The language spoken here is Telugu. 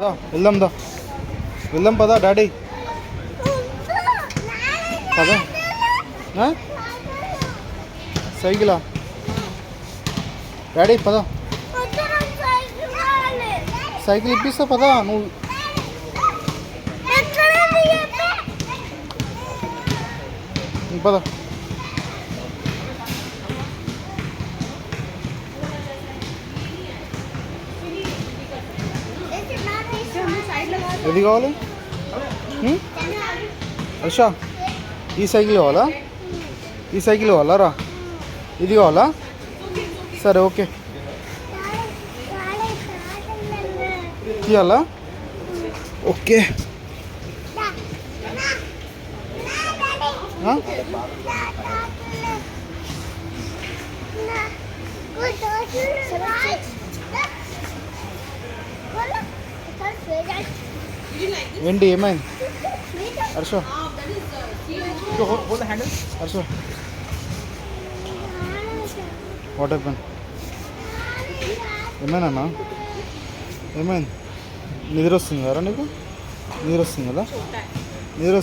దా, వెళ్దాం దా వెళ్దాం పదా డాడీ పదా ఆ? సైకిలా డాడీ పదా సైకిల్ ఇప్పిస్తా పదా నువ్వు నువ్వు పదా ఏది కావాలి? హర్ష ఈ సైకిల్ కావాలా? ఈ సైకిల్ కావాలా? రా. ఇది కావాలా? సరే ఓకే. తీయాలా? ఓకే. ఆ? ఏంటి ఏమైంది? the handle. Harsha water pen ఏమైనా ఏమైంది? నిద్ర వస్తుంది కదా నీకు? నిద్ర వస్తుంది కదా? నిద్ర